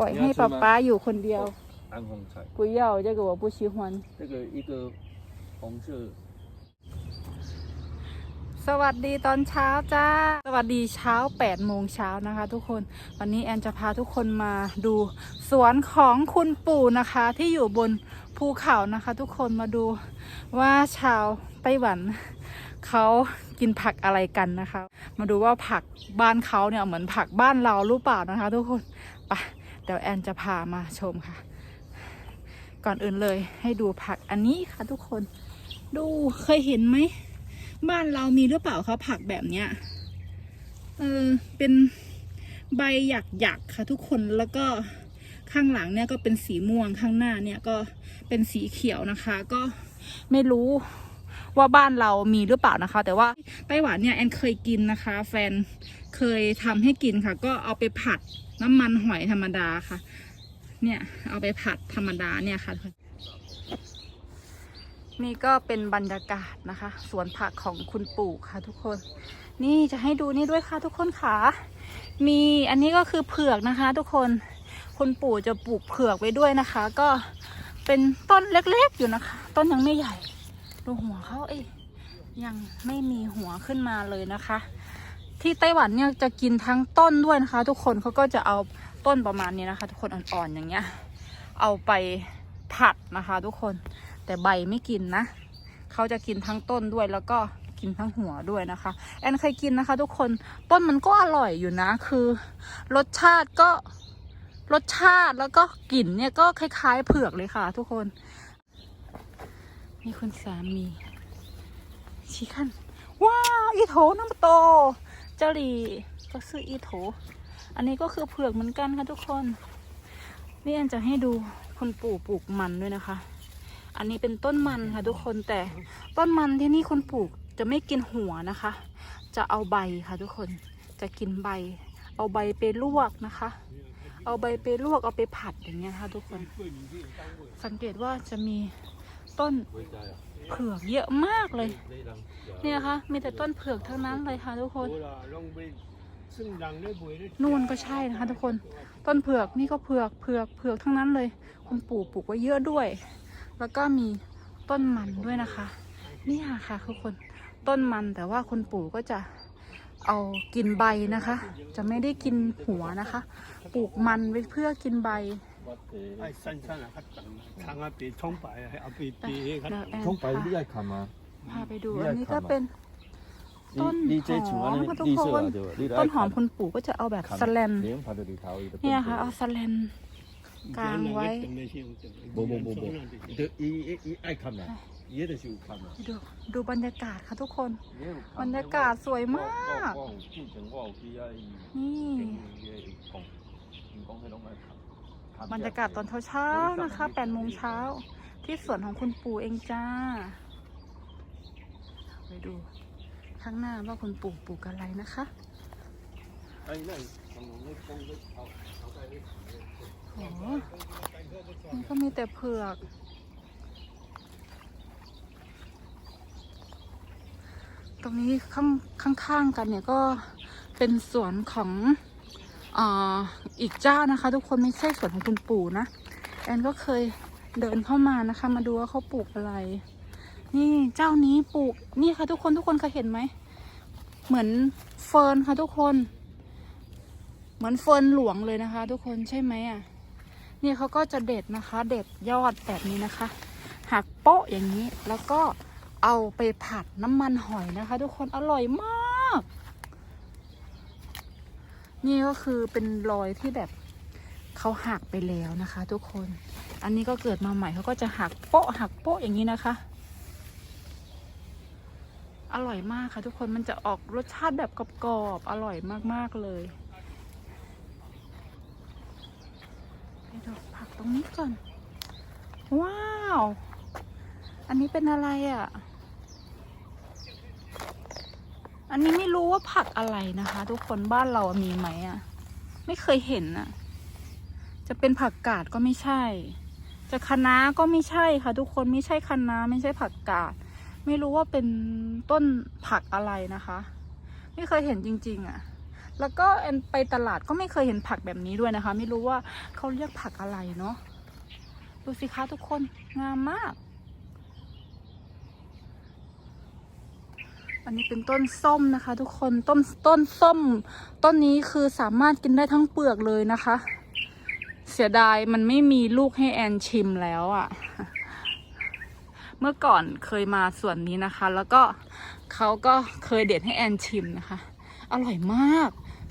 ปล่อยให้ป๊าป๊าอยู่คนเดียว 安红菜，不要这个我不喜欢这个一个红色 สวัสดีตอนเช้าจ้า สวัสดีเช้า8โมงเช้านะคะ ทุกคน วันนี้แอนจะพาทุกคนมาดูสวนของคุณปู่นะคะ ที่อยู่บนภูเขานะคะ ทุกคนมาดูว่าชาวไต้หวัน เขากินผักอะไรกันนะคะ มาดูว่าผักบ้านเขาเนี่ยเหมือนผักบ้านเราหรือเปล่านะคะ ทุกคนไปเ ดี๋ยวแอนจะพามาชมค่ะ ก่อนอื่นเลยให้ดูผักอันนี้ค่ะทุกคน ดูเคยเห็นไหม บ้านเรามีหรือเปล่าคะผักแบบเนี้ย เออเป็นใบหยักหยักๆค่ะทุกคนแล้วก็ข้างหลังเนี่ยก็เป็นสีม่วงข้างหน้าเนี่ยก็เป็นสีเขียวนะคะ ก็ไม่รู้ ว่าบ้านเรามีหรือเปล่านะคะ แต่ว่าไต้หวันเนี่ยแอนเคยกินนะคะ แฟนเคยทำให้กินค่ะ ก็เอาไปผัดน้ำมันหอยธรรมดาค่ะ เนี่ยเอาไปผัดธรรมดาเนี่ยค่ะนี่ก็เป็นบรรยากาศนะคะ สวนผักของคุณปู่ค่ะทุกคน นี่จะให้ดูนี่ด้วยค่ะทุกคนค่ะ มีอันนี้ก็คือเผือกนะคะ ทุกคนคุณปู่จะปลูกเผือกไว้ด้วยนะคะ ก็เป็นต้นเล็กๆอยู่นะคะ ต้นยังไม่ใหญ่ ดูหัวเขาเอ้ยยังไม่มีหัวขึ้นมาเลยนะคะ ที่ไต้หวันเนี่ยจะกินทั้งต้นด้วยนะคะ ทุกคนเขาก็จะเอาต้นประมาณนี้นะคะ ทุกคนอ่อนๆอย่างเงี้ย เอาไปผัดนะคะ ทุกคนแต่ใบไม่กินนะเขาจะกินทั้งต้นด้วยแล้วก็กินทั้งหัวด้วยนะคะ แอนเคยกินนะคะ ทุกคนต้นมันก็อร่อยอยู่นะ คือ รสชาติก็รสชาติแล้วก็กลิ่นเนี่ยก็คล้ายๆเผือกเลยค่ะ ทุกคน นี่คุณสามีชิคันว้าอีโถน้ำโตเจลีก็ซื้ออีโถ อันนี้ก็คือเผือกเหมือนกันค่ะทุกคน นี่แอนจะให้ดูคุณปู่ปลูกมันด้วยนะคะ อันนี้เป็นต้นมันค่ะทุกคนแต่ต้นมันที่นี่คนปลูกจะไม่กินหัวนะคะ จะเอาใบค่ะทุกคนจะกินใบ เอาใบไปลวกนะคะ เอาใบไปลวกเอาไปผัดอย่างเงี้ยค่ะทุกคน สังเกตว่าจะมี ต้นเผือกเยอะมากเลย เนี่ยคะมีแต่ต้นเผือกทั้งนั้นเลยค่ะทุกคนนู่นก็ใช่นะคะทุกคน ต้นเผือกนี่ก็เผือกเผือกเผือกทั้งนั้นเลย คุณปู่ปลูกไว้เยอะด้วย แล้วก็มีต้นมันด้วยนะคะนี่ค่ะทุกคนต้นมันแต่ว่าคุณปู่ก็จะเอากินใบนะคะ จะไม่ได้กินหัวนะคะ ปลูกมันไว้เพื่อกินใบ 아니 산산 갔단 장아비 총발 아비 비 갔단 ช่องไปเรียกขามา พาไปดูอันนี้ก็เป็นต้นหอมค่ะทุกคน ต้นหอมคุณปู่ก็จะเอาแบบสแลนเนี่ยค่ะเอาสแลน 강화의 뭐뭐뭐뭐บดี๋ยวอีอีอีไอ้คำน่ะเยอะแต่ชิวคำนะดูดูบรรยากาศค่ะทุกคน บรรยากาศสวยมากนี่ บรรยากาศตอนเช้าๆนะคะ8โมงเช้าที่สวนของคุณปู่เองจ้า ไปดูข้างหน้าว่าคุณปู่ปลูกอะไรนะคะโอ้โหนี่ก็มีแต่เผือกตรงนี้ข้างข้างๆกันเนี่ยก็เป็นสวนของ อีกเจ้านะคะ ทุกคนไม่ใช่สวนของคุณปู่นะ แอนก็เคยเดินเข้ามานะคะ มาดูว่าเขาปลูกอะไร นี่เจ้านี้ปลูกนี่ค่ะทุกคนทุกคนเคยเห็นไหม เหมือนเฟิร์นค่ะทุกคน เหมือนเฟิร์นหลวงเลยนะคะ ทุกคนใช่ไหมอะนี่เขาก็จะเด็ดนะคะ เด็ดยอดแบบนี้นะคะ หักโป๊ะอย่างนี้แล้วก็เอาไปผัดน้ำมันหอยนะคะ ทุกคนอร่อยมาก นี่ก็คือเป็นรอยที่แบบเขาหักไปแล้วนะคะ ทุกคน อันนี้ก็เกิดมาใหม่เขาก็จะหักโปะหักโปะอย่างนี้นะคะ อร่อยมากค่ะทุกคนมันจะออกรสชาติแบบกรอบๆอร่อยมากๆเลยไปดูผักตรงนี้ก่อน ว้าว อันนี้เป็นอะไรอะ่ะ อันนี้ไม่รู้ว่าผักอะไรนะคะ ทุกคนบ้านเรามีไหมอะ่ะ ไม่เคยเห็นอะ จะเป็นผักกาดก็ไม่ใช่ จะคะน้าก็ไม่ใช่ค่ะ ทุกคนไม่ใช่คะน้าไม่ใช่ผักกาด ไม่รู้ว่าเป็นต้นผักอะไรนะคะ ไม่เคยเห็นจริง ๆ อะ แล้วก็แอนไปตลาดก็ไม่เคยเห็นผักแบบนี้ด้วยนะคะ ไม่รู้ว่าเขาเรียกผักอะไรเนาะดูสิคะทุกคนงามมาก อันนี้เป็นต้นส้มนะคะ ทุกคนต้นต้นส้ม ต้นนี้คือสามารถกินได้ทั้งเปลือกเลยนะคะ เสียดายมันไม่มีลูกให้แอนชิมแล้วอะ่ะ เมื่อก่อนเคยมาส่วนนี้นะคะ แล้วก็เขาก็เคยเด็ดให้แอนชิมนะคะ อร่อยมาก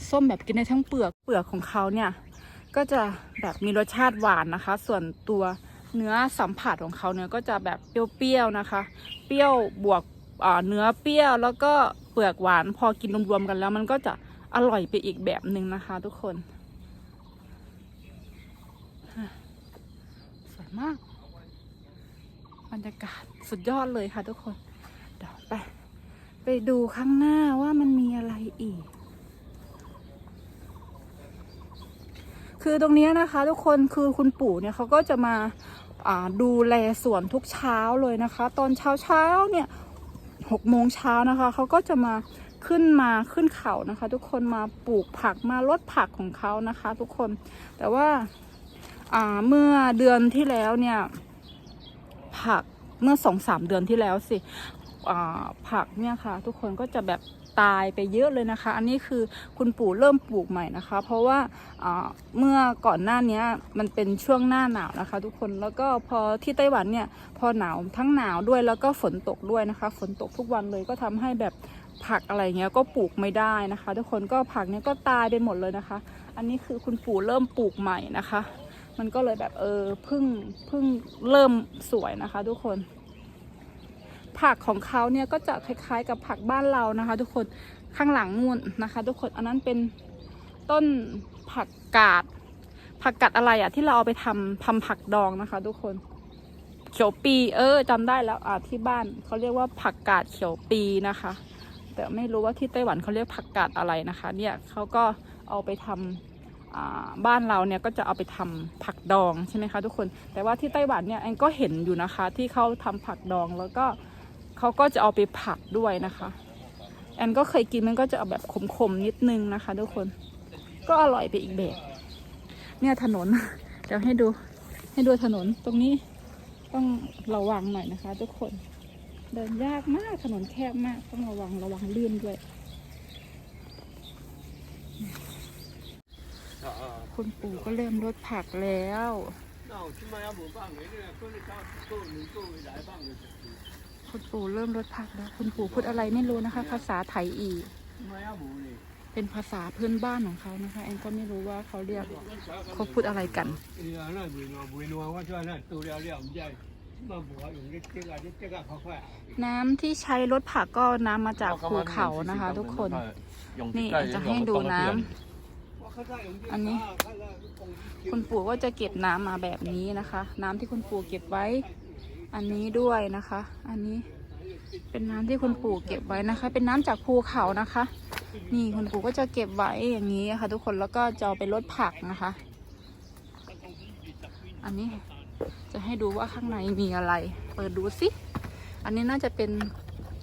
ส้มแบบกินได้ทั้งเปลือกเปลือกของเขาเนี่ย ก็จะแบบมีรสชาติหวานนะคะ ส่วนตัวเนื้อสัมผัสของเขาเนี่ยก็จะแบบเปรี้ยวๆนะคะ เปรี้ยวบวก เนื้อเปรี้ยวแล้วก็เปลือกหวานพอกินรวมๆกันแล้ว มันก็จะอร่อยไปอีกแบบหนึ่งนะคะ ทุกคนสวยมากบรรยากาศสุดยอดเลยค่ะทุกคน เดี๋ยวไป ไปดูข้างหน้าว่ามันมีอะไรอีก คือตรงนี้นะคะทุกคนคือคุณปู่เนี่ยเขาก็จะมาดูแลสวนทุกเช้าเลยนะคะ ตอนเช้าเช้าๆเนี่ย หกโมงเช้านะคะ เขาก็จะมาขึ้นมาขึ้นเขานะคะ ทุกคนมาปลูกผักมาลดผักของเขานะคะ ทุกคนแต่ว่าเมื่อเดือนที่แล้วเนี่ย ผักเมื่อสองสามเดือนที่แล้วสิผักเนี่ยค่ะ ทุกคนก็จะแบบ ตายไปเยอะเลยนะคะ อันนี้คือคุณปู่เริ่มปลูกใหม่นะคะ เพราะว่าเมื่อก่อนหน้านี้มันเป็นช่วงหน้าหนาวนะคะ ทุกคนแล้วก็พอที่ไต้หวันเนี่ยพอหนาวทั้งหนาวด้วยแล้วก็ฝนตกด้วยนะคะ ฝนตกทุกวันเลยก็ทำให้แบบผักอะไรเงี้ยก็ปลูกไม่ได้นะคะ ทุกคนก็ผักเนี้ยก็ตายไปหมดเลยนะคะ อันนี้คือคุณปู่เริ่มปลูกใหม่นะคะ มันก็เลยแบบเออพึ่งพึ่งเริ่มสวยนะคะ ทุกคน ผักของเขาเนี่ยก็จะคล้ายๆกับผักบ้านเรานะคะ ทุกคนข้างหลังนู่นนะคะ ทุกคนอันนั้นเป็นต้นผักกาด ผักกาดอะไรอะที่เราเอาไปทำทำผักดองนะคะ ทุกคน เขียวปี เออจำได้แล้วอ่าที่บ้านเขาเรียกว่าผักกาดเขียวปีนะคะ แต่ไม่รู้ว่าที่ไต้หวันเขาเรียกผักกาดอะไรนะคะ เนี่ยเขาก็เอาไปทำอ่าบ้านเราเนี่ยก็จะเอาไปทำผักดองใช่ไหมคะทุกคน แต่ว่าที่ไต้หวันเนี่ยแอนก็เห็นอยู่นะคะ ที่เขาทำผักดองแล้วก็ เขาก็จะเอาไปผัดด้วยนะคะ แอนก็เคยกินมันก็จะเอาแบบขมๆนิดนึงนะคะ ทุกคน ก็อร่อยไปอีกแบบ เนี่ยถนน เดี๋ยวให้ดู ให้ดูถนนตรงนี้ต้องระวังหน่อยนะคะ ทุกคน เดินยากมากถนนแคบมากต้องระวังระวังลื่นด้วย คุณปู่ก็เริ่มลดผักแล้ว 那我起码要不放给你，过来找够能够来放的， คุณปู่เริ่มลดผักแล้ว คุณปู่พูดอะไรไม่รู้นะคะ ภาษาไทยอีกเป็นภาษาเพื่อนบ้านของเขานะคะแอนก็ไม่รู้ว่าเขาเรียกเขาพูดอะไรกันน้ำที่ใช้ลดผักก็น้ำมาจากภูเขานะคะ ทุกคน นี่จะให้ดูน้ำอันนี้ คุณปู่ก็จะเก็บน้ำมาแบบนี้นะคะ น้ำที่คุณปู่เก็บไว้ อันนี้ด้วยนะคะ อันนี้เป็นน้ำที่คุณปู่เก็บไว้นะคะ เป็นน้ำจากภูเขานะคะ นี่คุณปู่ก็จะเก็บไว้อย่างนี้ค่ะ ทุกคนแล้วก็จะเอาไปลดผักนะคะ อันนี้จะให้ดูว่าข้างในมีอะไร เปิดดูสิ อันนี้น่าจะเป็น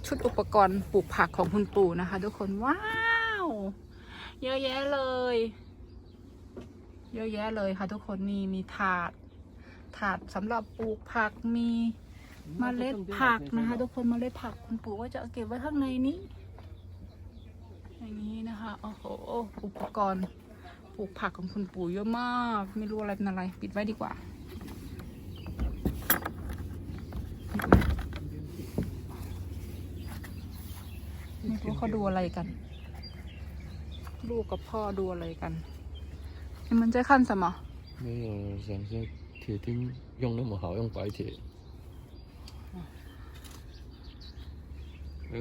ชุดอุปกรณ์ปลูกผักของคุณปู่นะคะ ทุกคนว้าวเยอะแยะเลย เยอะแยะเลยค่ะ ทุกคนนี่มีถาด ถาดสำหรับปลูกผักมีเมล็ดผักนะคะ ทุกคนเมล็ดผักคุณปู่ก็จะเอาเก็บไว้ข้างในนี้ อย่างนี้นะคะโอ้โหอุปกรณ์ปลูกผักของคุณปู่เยอะมาก ไม่รู้อะไรเป็นอะไร ปิดไว้ดีกว่า ไม่รู้เขาดูอะไรกัน ลูกกับพ่อดูอะไรกัน你们在看什么？没有想说 铁钉用那么好，用白铁。呃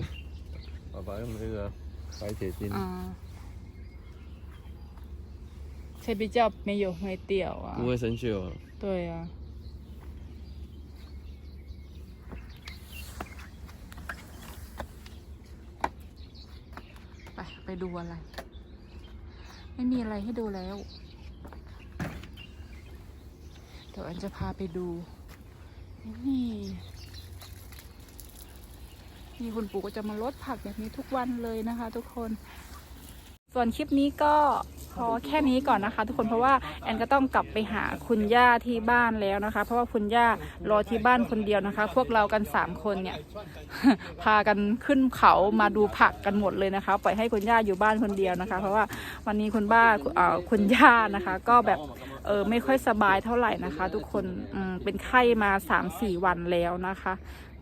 爸爸用那个白铁钉，嗯，才比较没有会掉啊不。会生锈啊。对啊。ไปไปดูอะไร ไม่มีอะไรให้ดูแล้ว เ ดี๋ยวอันจะพาไปดูนี่นี่คุณปู่ก็จะมาลดผักแบบนี้ทุกวันเลยนะคะ ทุกคน ส่วนคลิปนี้ก็พอแค่นี้ก่อนนะคะ ทุกคนเพราะว่าแอนก็ต้องกลับไปหาคุณย่าที่บ้านแล้วนะคะ เพราะว่าคุณย่ารอที่บ้านคนเดียวนะคะ พวกเรากันสามคนเนี่ย พากันขึ้นเขามาดูผักกันหมดเลยนะคะ ปล่อยให้คุณย่าอยู่บ้านคนเดียวนะคะ เพราะว่าวันนี้คุณบ้าคุณย่านะคะ ก็แบบ เออไม่ค่อยสบายเท่าไหร่นะคะ ทุกคนอืมเป็นไข้มาสามสี่วันแล้วนะคะ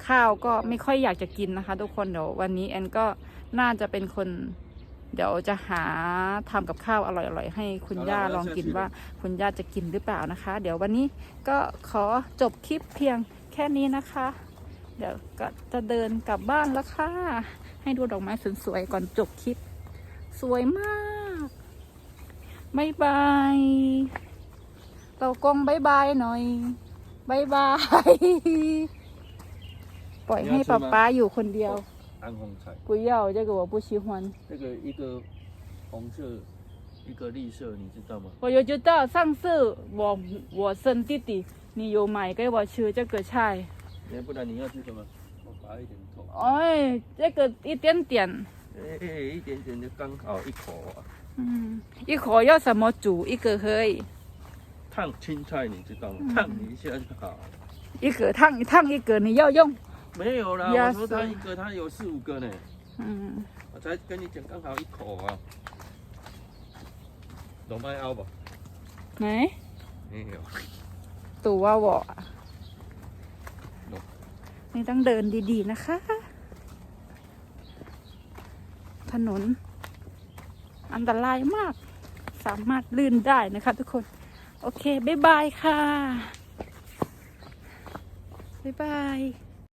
ข้าวก็ไม่ค่อยอยากจะกินนะคะ ทุกคนเดี๋ยววันนี้แอนก็น่าจะเป็นคน เดี๋ยวจะหาทำกับข้าวอร่อยๆ ให้คุณย่าลองกินว่าคุณย่าจะกินหรือเปล่านะคะ เดี๋ยววันนี้ก็ขอจบคลิปเพียงแค่นี้นะคะ เดี๋ยวก็จะเดินกลับบ้านแล้วค่ะ ให้ดูดอกไม้สวยๆก่อนจบคลิป สวยมากบายบาย เรากงบายบายหน่อยบายบาย ปล่อยให้ป๊าป๊าอยู่คนเดียว 安红菜，不要这个我不喜欢这个一个红色，一个绿色，你知道吗？我就知道上次我我生弟弟，你有买给我吃这个菜，哎，不然你要吃什么？我拔一点头。哎，这个一点点，哎哎，一点点就刚好一口啊。嗯，一口要怎么煮？一个可以， 烫青菜你知道吗？嗯烫一下就好了。一个烫一烫一个，你要用，没有啦，压我说它缩一个，它有四五个呢。嗯，我才跟你讲，刚好一口啊。懂麦凹吧？ ไหน 没有。 ตัววอนี่ต้องเดินดีๆนะคะ ถนน อันตรายมาก สามารถลื่นได้นะคะทุกคน โอเค บ๊ายบายค่ะ บ๊ายบาย